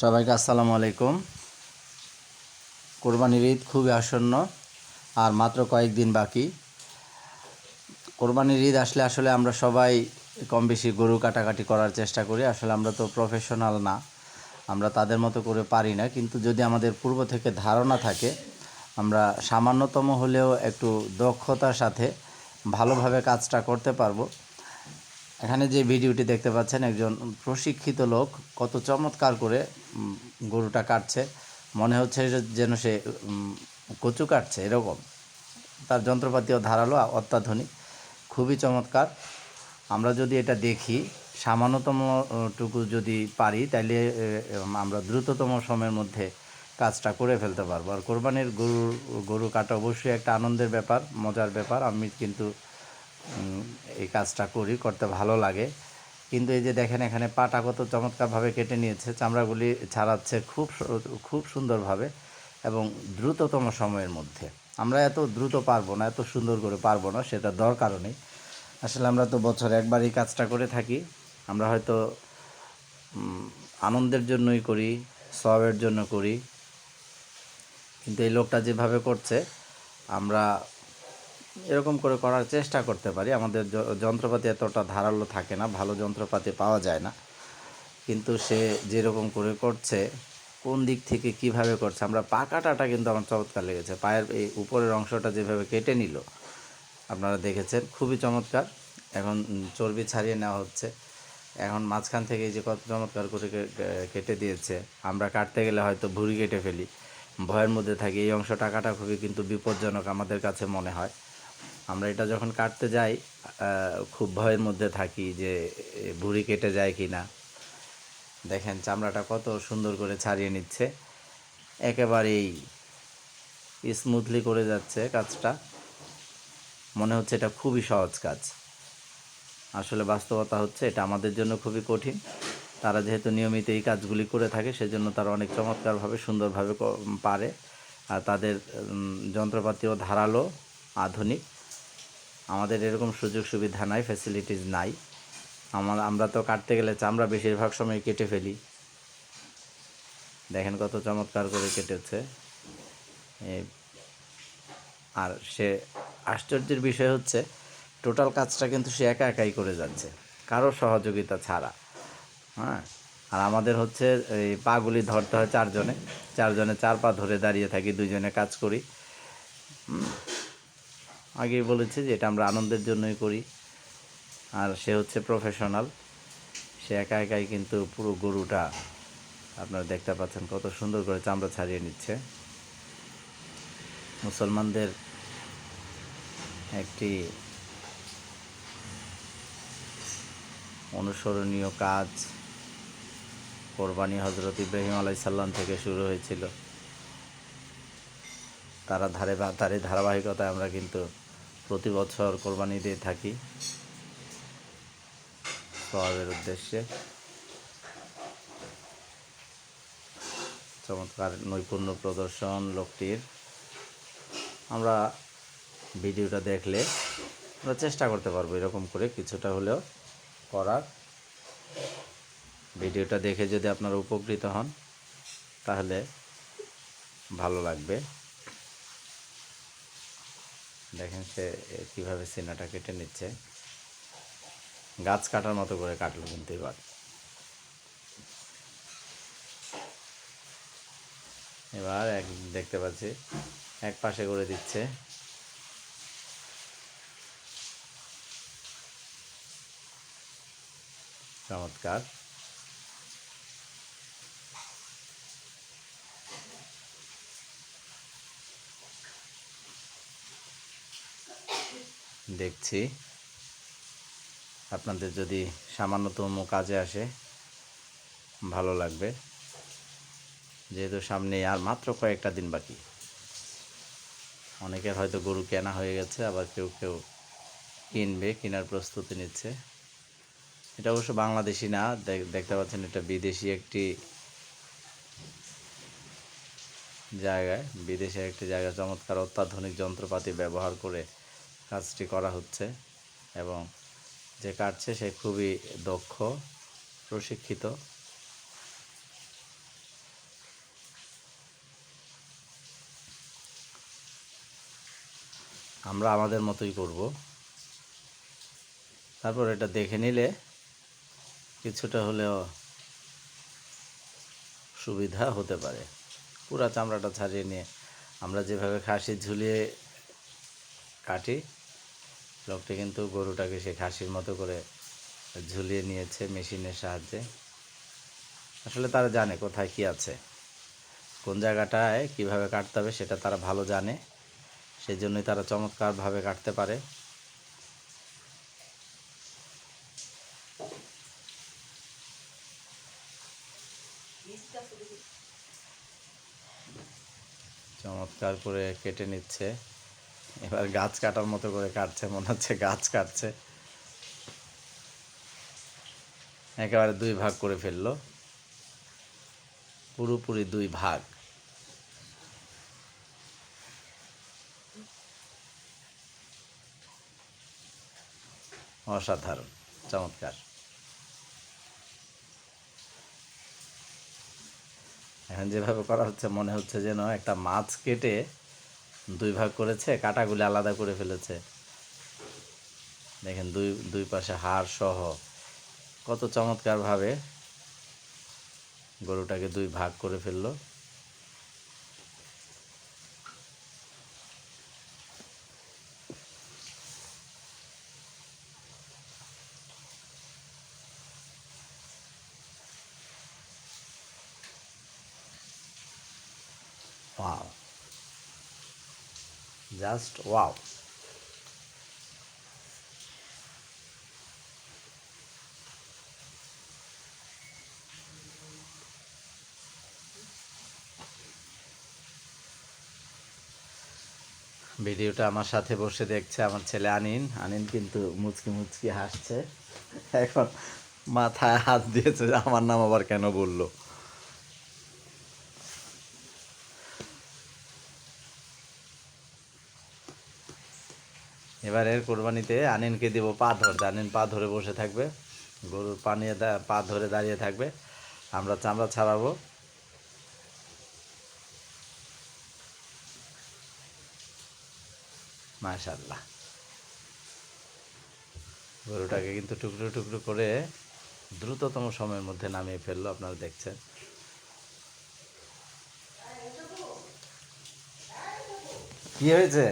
সবাইকে আসসালামু আলাইকুম। কোরবানির ঈদ খুবই আসন্ন, আর মাত্র কয়েকদিন বাকি। কোরবানির ঈদ আসলে আসলে আমরা সবাই কম বেশি গরু কাটাকাটি করার চেষ্টা করি। আসলে আমরা তো প্রফেশনাল না, আমরা তাদের মতো করে পারি না। কিন্তু যদি আমাদের পূর্ব থেকে ধারণা থাকে, আমরা সামান্যতম হলেও একটু দক্ষতার সাথে ভালোভাবে কাজটা করতে পারব। এখানে যে ভিডিওটি দেখতে পাচ্ছেন, একজন প্রশিক্ষিত লোক কত চমৎকার করে গরুটা কাটছে। মনে হচ্ছে যেন সে কচু কাটছে, এরকম। তার যন্ত্রপাতিও ধারালো, অত্যাধুনিক, খুবই চমৎকার। আমরা যদি এটা দেখি, সামান্যতম টুকু যদি পারি তাহলে আমরা দ্রুততম সময়ের মধ্যে কাজটা করে ফেলতে পারব। আর কোরবানির গরু গরু কাটা অবশ্যই একটা আনন্দের ব্যাপার, মজার ব্যাপার। আমি কিন্তু এই কাজটা করি, করতে ভালো লাগে। কিন্তু এই যে দেখেন এখানে পাটা কত চমৎকারভাবে কেটে নিয়েছে, চামড়াগুলি ছাড়াচ্ছে খুব খুব সুন্দরভাবে এবং দ্রুততম সময়ের মধ্যে। আমরা এত দ্রুত পারব না, এত সুন্দর করে পারব না, সেটা দরকারও নেই। আসলে আমরা তো বছর একবার এই কাজটা করে থাকি। আমরা হয়তো আনন্দের জন্যই করি সবের জন্য করি। কিন্তু এই লোকটা যেভাবে করছে, আমরা এরকম করে করার চেষ্টা করতে পারি। আমাদের যন্ত্রপাতি এতটা ধারালো থাকে না, ভালো যন্ত্রপাতি পাওয়া যায় না। কিন্তু সে যেরকম করে করছে, কোন দিক থেকে কীভাবে করছে, আমরা পা কাটাটা কিন্তু আমার চমৎকার লেগেছে। পায়ের এই উপরের অংশটা যেভাবে কেটে নিল, আপনারা দেখেছেন, খুবই চমৎকার। এখন চর্বি ছাড়িয়ে নেওয়া হচ্ছে। এখন মাঝখান থেকে যে কত চমৎকার করে কেটে দিয়েছে, আমরা কাটতে গেলে হয়তো ভুঁড়ি কেটে ফেলি। ভয়ের মধ্যে থাকি, এই অংশটা কাটা খুবই কিন্তু বিপজ্জনক আমাদের কাছে মনে হয়। আমরা এটা যখন কাটতে যাই খুব ভয়ের মধ্যে থাকি যে ভুঁড়ি কেটে যায় কি না দেখেন চামড়াটা কত সুন্দর করে ছাড়িয়ে নিচ্ছে। একেবারেই স্মুথলি করে যাচ্ছে কাজটা। মনে হচ্ছে এটা খুবই সহজ কাজ। আসলে বাস্তবতা হচ্ছে এটা আমাদের জন্য খুবই কঠিন। তারা যেহেতু নিয়মিত এই কাজগুলি করে থাকে, সেজন্য তারা অনেক চমৎকারভাবে, সুন্দরভাবে পারে। আর তাদের যন্ত্রপাতিও ধারালো, আধুনিক। আমাদের এরকম সুযোগ সুবিধা নাই ফ্যাসিলিটিস নাই। আমার, আমরা তো কাটতে গেলে চামড়া বেশিরভাগ সময় কেটে ফেলি। দেখেন কত চমৎকার করে কেটেছে। আর সে আশ্চর্যের বিষয় হচ্ছে টোটাল কাজটা কিন্তু সে একা একাই করে যাচ্ছে, কারও সহযোগিতা ছাড়া। হ্যাঁ? আর আমাদের হচ্ছে, এই পাগুলি ধরতে হয় চারজনে। চারজনে চার পা ধরে দাঁড়িয়ে থাকি দুজনে কাজ করি। আগেই বলেছি যে এটা আমরা আনন্দের জন্যই করি। আর সে হচ্ছে প্রফেশনাল সে একা একাই কিন্তু পুরো গরুটা আপনারা দেখতে পাচ্ছেন কত সুন্দর করে চামড়া ছাড়িয়ে নিচ্ছে। মুসলমানদের একটি অনুসরণীয় কাজ কোরবানি হজরত ইব্রাহিম আলাইসাল্লাম থেকে শুরু হয়েছিল। তারা ধারে বা তার ধারাবাহিকতায় আমরা কিন্তু প্রতি বছর কোরবানি দিয়ে থাকি। সবের উদ্দেশ্যে। চমৎকার নৈপুণ্য প্রদর্শন লোকটির। আমরা ভিডিওটা দেখলে আমরা চেষ্টা করতে পারব এরকম করে কিছুটা হলেও করার। ভিডিওটা দেখে যদি আপনারা উপকৃত হন, তাহলে ভালো লাগবে। দেখেন সে কীভাবে সিনাটা কেটে নিচ্ছে। গাছ কাটার মতো করে কাটলো কিন্তু এবার। এবার এক, দেখতে পাচ্ছি, এক পাশে করে দিচ্ছে। চমৎকার। দেখছি। আপনাদের যদি সামান্যতম কাজে আসে, ভালো লাগবে। যেহেতু সামনে আর মাত্র কয়েকটা দিন বাকি। অনেকের হয়তো গরু কেনা হয়ে গেছে, আবার কেউ কেউ কিনবে, কেনার প্রস্তুতি নিচ্ছে। এটা অবশ্য বাংলাদেশি না, দেখ- দেখতে পাচ্ছেন এটা বিদেশি একটি জায়গায়। বিদেশের একটি জায়গায় চমৎকার অত্যাধুনিক যন্ত্রপাতি ব্যবহার করে কাজটি করা হচ্ছে এবং যে কাটছে সে খুবই দক্ষ, প্রশিক্ষিত। আমরা আমাদের মতোই করব। তারপর এটা দেখে নিলে কিছুটা হলেও সুবিধা হতে পারে। পুরা চামড়াটা ছাড়িয়ে নিয়ে আমরা যেভাবে খাসি ঝুলিয়ে কাটি লোকটি কিন্তু গরুটাকে সে খাসির মতো করে ঝুলিয়ে নিয়েছে মেশিনের সাহায্যে। আসলে তারা জানে কোথায় কি আছে, কোন জায়গাটায় কীভাবে কাটতে হবে সেটা তারা ভালো জানে সেই জন্যই তারা চমৎকারভাবে কাটতে পারে। চমৎকার করে কেটে নিচ্ছে। এবার গাছ কাটার মতো করে কাটছে, মনে হচ্ছে গাছ কাটছে। একেবারে দুই ভাগ করে ফেলল। পুরোপুরি দুই ভাগ। অসাধারণ, চমৎকার। এখন যেভাবে করা হচ্ছে, মনে হচ্ছে যেন একটা মাছ কেটে দুই ভাগ করেছে, কাটাগুলি আলাদা করে ফেলেছে। দেখেন দুই দুই পাশে হাড় সহ। কত চমৎকারভাবে গরুটাকে দুই ভাগ করে ফেলল। Just wow. ভিডিওটা আমার সাথে বসে দেখছে আমার ছেলে আনিন। আনিন কিন্তু মুচকি মুচকি হাসছে। এখন মাথায় হাত দিয়েছে, আমার নাম আবার কেন বলল? এবারের কোরবানিতে আনিনকে দিব পা ধরতে আনিন পা ধরে বসে থাকবে। গরুর পা নিয়ে পা ধরে দাঁড়িয়ে থাকবে। আমরা চামড়া ছাড়াবো। মাশাল্লাহ গরুটাকে কিন্তু টুকরো টুকরো করে দ্রুততম সময়ের মধ্যে নামিয়ে ফেলল, আপনারা দেখছেন। কি হয়েছে?